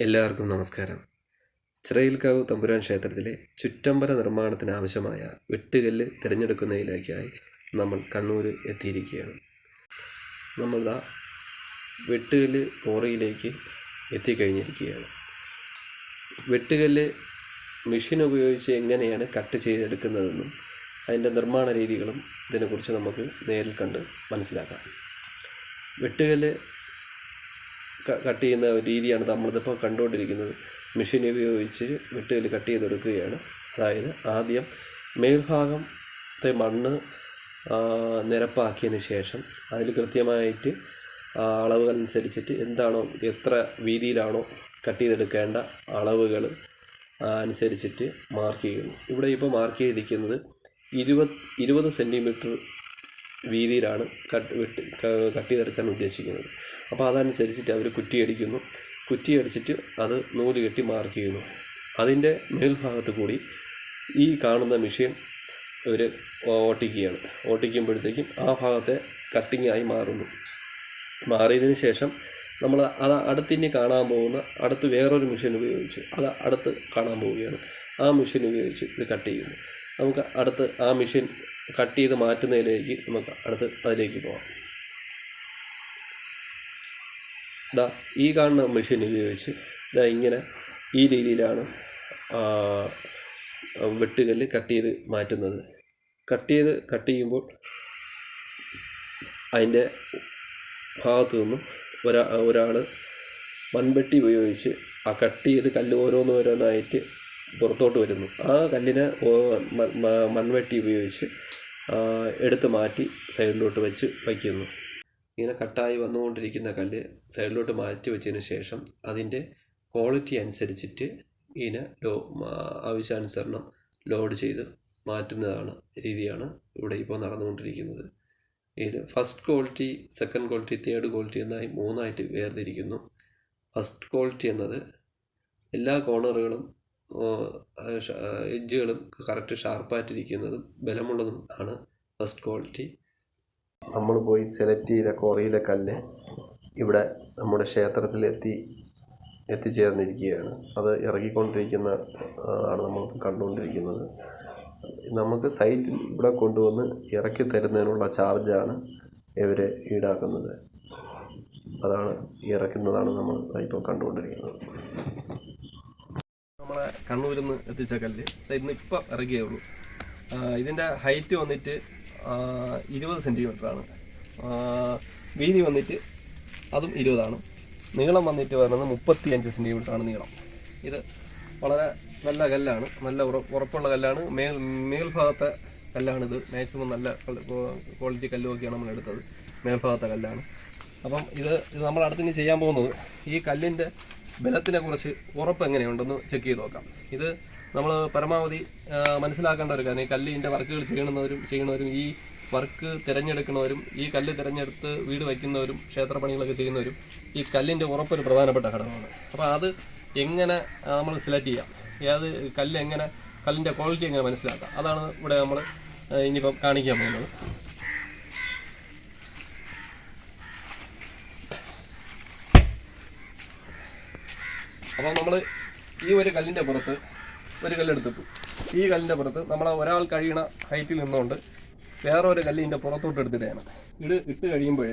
എല്ലാവർക്കും നമസ്കാരം. ചിറയിൽക്കാവ് തമ്പുരാൻ ക്ഷേത്രത്തിലെ ചുറ്റമ്പല നിർമ്മാണത്തിന് ആവശ്യമായ വെട്ടുകല്ല് തിരഞ്ഞെടുക്കുന്നതിലേക്കായി നമ്മൾ കണ്ണൂർ എത്തിയിരിക്കുകയാണ്. നമ്മൾ ആ വെട്ടുകല്ല് കോറയിലേക്ക് എത്തിക്കഴിഞ്ഞിരിക്കുകയാണ്. വെട്ടുകല്ല് മെഷീൻ ഉപയോഗിച്ച് എങ്ങനെയാണ് കട്ട് ചെയ്തെടുക്കുന്നതെന്നും അതിന്റെ നിർമ്മാണ രീതികളും ഇതിനെക്കുറിച്ച് നമുക്ക് നേരിൽ കണ്ട് മനസ്സിലാക്കാം. വെട്ടുകല്ല് കട്ട് ചെയ്യുന്ന ഒരു രീതിയാണ് നമ്മളിതിപ്പോൾ കണ്ടുകൊണ്ടിരിക്കുന്നത്. മെഷീൻ ഉപയോഗിച്ച് വെട്ടുകല്ല് കട്ട് ചെയ്തെടുക്കുകയാണ്. അതായത് ആദ്യം മേൽഭാഗത്തെ മണ്ണ് നിരപ്പാക്കിയതിന് ശേഷം അതിൽ കൃത്യമായിട്ട് അളവുകൾ അനുസരിച്ചിട്ട് എന്താണോ എത്ര വീതിയിലാണോ കട്ട് ചെയ്തെടുക്കേണ്ട അളവുകൾ അനുസരിച്ചിട്ട് മാർക്ക് ചെയ്യുന്നു. ഇവിടെ ഇപ്പോൾ മാർക്ക് ചെയ്തിരിക്കുന്നത് ഇരുപത് ഇരുപത് സെന്റിമീറ്റർ വീതിയിലാണ് കട്ട് വെട്ടി കട്ട് ചെയ്തെടുക്കാൻ ഉദ്ദേശിക്കുന്നത്. അപ്പോൾ അതനുസരിച്ചിട്ട് അവർ കുറ്റിയടിക്കുന്നു കുറ്റിയടിച്ചിട്ട് അത് നൂൽ കെട്ടി മാർക്ക് ചെയ്യുന്നു. അതിന്റെ മേൽഭാഗത്ത് കൂടി ഈ കാണുന്ന മെഷീൻ ഇവർ ഓട്ടിക്കുകയാണ്. ഓട്ടിക്കുമ്പോഴത്തേക്കും ആ ഭാഗത്തെ കട്ടിങ് ആയി മാറുന്നു. മാറിയതിന് ശേഷം നമ്മൾ അത് അടുത്തിനി കാണാൻ പോകുന്ന അടുത്ത് വേറൊരു മെഷീൻ ഉപയോഗിച്ച് അത് അടുത്ത് കാണാൻ പോവുകയാണ്. ആ മെഷീൻ ഉപയോഗിച്ച് ഇത് കട്ട് ചെയ്യുന്നു. നമുക്ക് അടുത്ത് ആ മെഷീൻ കട്ട് ചെയ്ത് മാറ്റുന്നതിലേക്ക് നമുക്ക് അടുത്ത് അതിലേക്ക് പോകാം ഇതാ ഈ കാണുന്ന മെഷീൻ ഉപയോഗിച്ച് ഇതാ ഇങ്ങനെ ഈ രീതിയിലാണ് വെട്ടുകല്ല് കട്ട് ചെയ്ത് മാറ്റുന്നത്. കട്ട് ചെയ്ത് കട്ട് ചെയ്യുമ്പോൾ അതിന്റെ ഭാഗത്തു നിന്നും ഒരാ ഒരാൾ മൺവെട്ടി ഉപയോഗിച്ച് ആ കട്ട് ചെയ്ത് കല്ല് ഓരോന്ന് ഓരോന്നായിട്ട് പുറത്തോട്ട് വരുന്നു. ആ കല്ലിനെ മൺവെട്ടി ഉപയോഗിച്ച് എടുത്ത് മാറ്റി സൈഡിലോട്ട് വെച്ച് വയ്ക്കുന്നു. ഇങ്ങനെ കട്ടായി വന്നുകൊണ്ടിരിക്കുന്ന കല്ല് സൈഡിലോട്ട് മാറ്റി വെച്ചതിന് ശേഷം അതിന്റെ ക്വാളിറ്റി അനുസരിച്ചിട്ട് ഇതിനെ ലോ ആവശ്യാനുസരണം ലോഡ് ചെയ്ത് മാറ്റുന്നതാണ് രീതിയാണ് ഇവിടെ ഇപ്പോൾ നടന്നുകൊണ്ടിരിക്കുന്നത്. ഇത് first quality second quality third quality എന്നായി മൂന്നായിട്ട് വേർതിരിക്കുന്നു. ഫസ്റ്റ് ക്വാളിറ്റി എന്നത് എല്ലാ കോർണറുകളും എഡ്ജുകളും കറക്റ്റ് ഷാർപ്പായിട്ടിരിക്കുന്നതും ബലമുള്ളതും ആണ് ഫസ്റ്റ് ക്വാളിറ്റി. നമ്മൾ പോയി സെലക്ട് ചെയ്ത കോറിയിലെ കല്ല് ഇവിടെ നമ്മുടെ ക്ഷേത്രത്തിൽ എത്തി എത്തിച്ചേർന്നിരിക്കുകയാണ്. അത് ഇറക്കിക്കൊണ്ടിരിക്കുന്ന ആ, ആണ് നമ്മൾ കണ്ടുകൊണ്ടിരിക്കുന്നത്. നമുക്ക് സൈറ്റിൽ ഇവിടെ കൊണ്ടുവന്ന് ഇറക്കി തരുന്നതിനുള്ള ചാർജാണ് ഇവർ ഈടാക്കുന്നത്. അതാണ് ഇറക്കുന്നതാണ് നമ്മൾ ഇപ്പോൾ കണ്ടുകൊണ്ടിരിക്കുന്നത്. കണ്ണൂരിൽ നിന്ന് എത്തിച്ച കല്ല്. ഇന്ന് ഇപ്പം ഇറങ്ങിയേ ഉള്ളൂ. ഇതിന്റെ ഹൈറ്റ് വന്നിട്ട് ഇരുപത് സെന്റിമീറ്റർ ആണ്. വീതി വന്നിട്ട് അതും ഇരുപതാണ്. നീളം വന്നിട്ട് വരുന്നത് മുപ്പത്തി അഞ്ച് സെന്റിമീറ്റർ ആണ് നീളം. ഇത് വളരെ നല്ല കല്ലാണ്. നല്ല ഉറ- ഉറപ്പുള്ള കല്ലാണ്. മേൽ മേൽഭാഗത്തെ കല്ലാണിത്. മാക്സിമം നല്ല ക്വാളിറ്റി കല്ലുമൊക്കെയാണ് നമ്മൾ എടുത്തത്. മേൽഭാഗത്തെ കല്ലാണ്. അപ്പം ഇത് ഇത് നമ്മൾ അടുത്തിനി ചെയ്യാൻ പോകുന്നത് ഈ കല്ലിന്റെ ബലത്തിനെ കുറിച്ച് ഉറപ്പ് എങ്ങനെയുണ്ടെന്ന് ചെക്ക് ചെയ്ത് നോക്കാം. ഇത് നമ്മൾ പരമാവധി മനസ്സിലാക്കേണ്ട ഒരു കാര്യം ഈ കല്ലിന്റെ വർക്കുകൾ ചെയ്യണവരും ചെയ്യണവരും ഈ വർക്ക് തിരഞ്ഞെടുക്കുന്നവരും ഈ കല്ല് തിരഞ്ഞെടുത്ത് വീട് വയ്ക്കുന്നവരും ക്ഷേത്രപ്പണികളൊക്കെ ചെയ്യുന്നവരും ഈ കല്ലിന്റെ ഉറപ്പൊരു പ്രധാനപ്പെട്ട ഘടകമാണ്. അപ്പോൾ അത് എങ്ങനെ നമ്മൾ സെലക്ട് ചെയ്യാം? ഏത് കല്ല് എങ്ങനെ കല്ലിന്റെ ക്വാളിറ്റി എങ്ങനെ മനസ്സിലാക്കാം? അതാണ് ഇവിടെ നമ്മൾ ഇനിയിപ്പം കാണിക്കാൻ പോകുന്നത്. അപ്പോൾ നമ്മൾ ഈ ഒരു കല്ലിന്റെ പുറത്ത് ഒരു കല്ലെടുത്തിട്ടു. ഈ കല്ലിന്റെ പുറത്ത് നമ്മൾ ഒരാൾ കഴിയണ ഹൈറ്റിൽ നിന്നുകൊണ്ട് വേറെ ഒരു കല്ലിന്റെ പുറത്തോട്ട് എടുത്തിട്ടാണ് ഇട് ഇട്ട് കഴിയുമ്പോൾ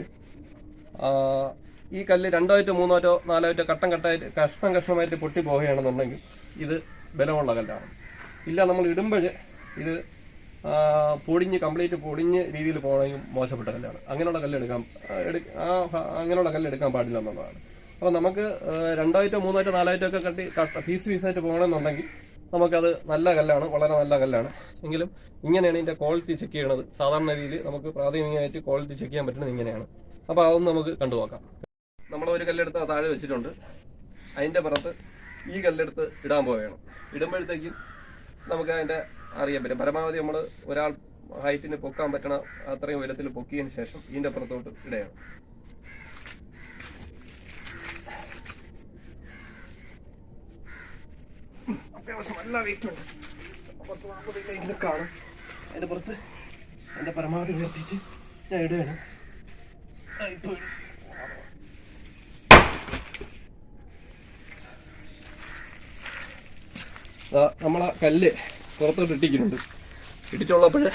ഈ കല്ല് രണ്ടായിട്ടോ മൂന്നായിട്ടോ നാലായിട്ടോ കട്ടം കട്ടായിട്ട് കഷ്ണം കഷ്ണമായിട്ട് പൊട്ടി പോവുകയാണെന്നുണ്ടെങ്കിൽ ഇത് ബലമുള്ള കല്ലാണ്. ഇല്ല നമ്മൾ ഇടുമ്പോൾ ഇത് പൊടിഞ്ഞ് കംപ്ലീറ്റ് പൊടിഞ്ഞ് രീതിയിൽ പോകണമെങ്കിൽ മോശപ്പെട്ട കല്ലാണ്. അങ്ങനെയുള്ള കല്ലെടുക്കാൻ ആ, അങ്ങനെയുള്ള കല്ലെടുക്കാൻ പാടില്ല എന്നുള്ളതാണ്. അപ്പോൾ നമുക്ക് രണ്ടായിട്ടോ മൂന്നായിട്ടോ നാലായിട്ടോ ഒക്കെ കട്ടി പീസ് പീസായിട്ട് പോകണമെന്നുണ്ടെങ്കിൽ നമുക്കത് നല്ല കല്ലാണ് വളരെ നല്ല കല്ലാണ്. എങ്കിലും ഇങ്ങനെയാണ് ഇതിന്റെ ക്വാളിറ്റി ചെക്ക് ചെയ്യണത്. സാധാരണ രീതിയിൽ നമുക്ക് പ്രാഥമികമായിട്ട് ക്വാളിറ്റി ചെക്ക് ചെയ്യാൻ പറ്റുന്നത് ഇങ്ങനെയാണ്. അപ്പോൾ അതൊന്ന് നമുക്ക് കണ്ടു നോക്കാം. നമ്മൾ ഒരു കല്ലെടുത്ത് താഴെ വെച്ചിട്ടുണ്ട്. അതിന്റെ പുറത്ത് ഈ കല്ലെടുത്ത് ഇടാൻ പോവുകയാണ്. ഇടുമ്പോഴത്തേക്കും നമുക്ക് അതിന്റെ അറിയാൻ പറ്റും. പരമാവധി നമ്മൾ ഒരാൾ ഹൈറ്റിന് പൊക്കാൻ പറ്റണ അത്രയും ഉയരത്തിൽ പൊക്കിയതിന് ശേഷം ഇതിന്റെ പുറത്തോട്ട് ഇടുകയാണ്. അത്യാവശ്യം നല്ല വെയിറ്റ് ഉണ്ട്. പത്ത് നാൽപ്പത് കിലോയെങ്കിലും കാണും അതിന്റെ പുറത്ത് എന്റെ പരമാവധി ഉയർത്തിയിട്ട് ഞാൻ ഇടുകയാണ്. ഇപ്പോൾ നമ്മളെ കല്ല് പുറത്തോട്ട് ഇട്ടിക്കുന്നുണ്ട് ഇട്ടിട്ടുള്ളപ്പോൾ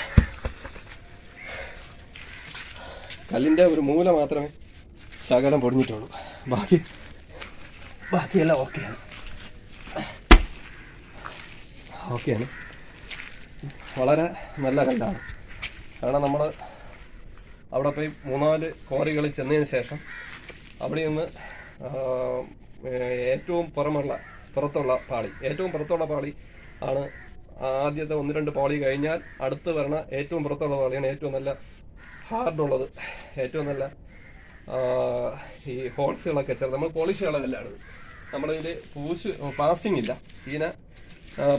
കല്ലിന്റെ ഒരു മൂല മാത്രമേ ശകലം പൊടിഞ്ഞിട്ടുള്ളൂ. ബാക്കി ബാക്കിയെല്ലാം ഓക്കെയാണ് ഓക്കെയാണ്. വളരെ നല്ല കല്ലാണ്. കാരണം നമ്മൾ അവിടെ പോയി മൂന്നാൽ കോറികളിൽ ചെന്നതിന് ശേഷം അവിടെ നിന്ന് ഏറ്റവും പുറമുള്ള പുറത്തുള്ള പാളി ഏറ്റവും പുറത്തുള്ള പാളി ആണ് ആദ്യത്തെ ഒന്ന് രണ്ട് പാളി കഴിഞ്ഞാൽ അടുത്ത് വരണ ഏറ്റവും പുറത്തുള്ള പാളിയാണ് ഏറ്റവും നല്ല ഹാർഡുള്ളത് ഏറ്റവും നല്ല ഈ ഹോൾസുകളൊക്കെ ചേർത്ത് നമ്മൾ പോളിഷ് കളകല്ലാണ് നമ്മളിതിൽ പൂശ് പാസ്റ്റിംഗ് ഇല്ല. ആ,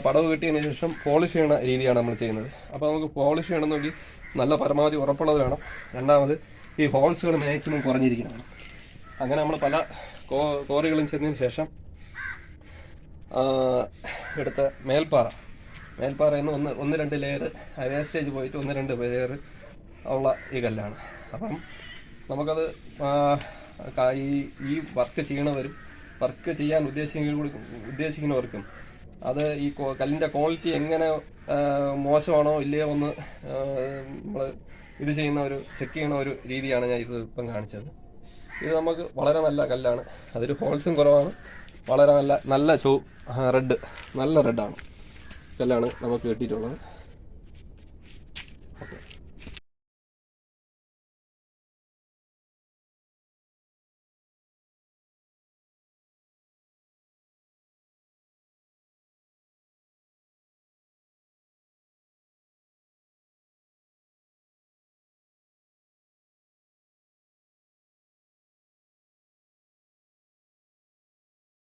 പടവ് കിട്ടിയതിന് ശേഷം പോളിഷ് ചെയ്യുന്ന രീതിയാണ് നമ്മൾ ചെയ്യുന്നത്. അപ്പോൾ നമുക്ക് പോളിഷ് ചെയ്യണമെന്നുണ്ടെങ്കിൽ നല്ല പരമാവധി ഉറപ്പുള്ളത് വേണം. രണ്ടാമത് ഈ ഹോൾസുകൾ മാക്സിമം കുറഞ്ഞിരിക്കണം. അങ്ങനെ നമ്മൾ പല കോറികളും ചെന്നതിന് ശേഷം എടുത്ത മേൽപ്പാറ. മേൽപ്പാറയിൽ നിന്ന് ഒന്ന് ഒന്ന് രണ്ട് ലെയർ വേസ്റ്റേജ് പോയിട്ട് ഒന്ന് രണ്ട് ലെയർ ഉള്ള ഈ കല്ലാണ്. അപ്പം നമുക്കത് ഈ ഈ വർക്ക് ചെയ്യണവരും വർക്ക് ചെയ്യാൻ ഉദ്ദേശിക്കുന്ന ഉദ്ദേശിക്കുന്നവർക്കും അത് ഈ കല്ലിന്റെ ക്വാളിറ്റി എങ്ങനെ മോശമാണോ ഇല്ലയോ ഒന്ന് നമ്മൾ ഇത് ചെയ്യുന്ന ഒരു ചെക്ക് ചെയ്യുന്ന ഒരു രീതിയാണ് ഞാൻ ഇത് ഇപ്പം കാണിച്ചത്. ഇത് നമുക്ക് വളരെ നല്ല കല്ലാണ്. അതൊരു ഹോൾസും കുറവാണ്. വളരെ നല്ല നല്ല ചോ റെഡ് നല്ല റെഡാണ് കല്ലാണ് നമുക്ക് കിട്ടിയിട്ടുള്ളത്.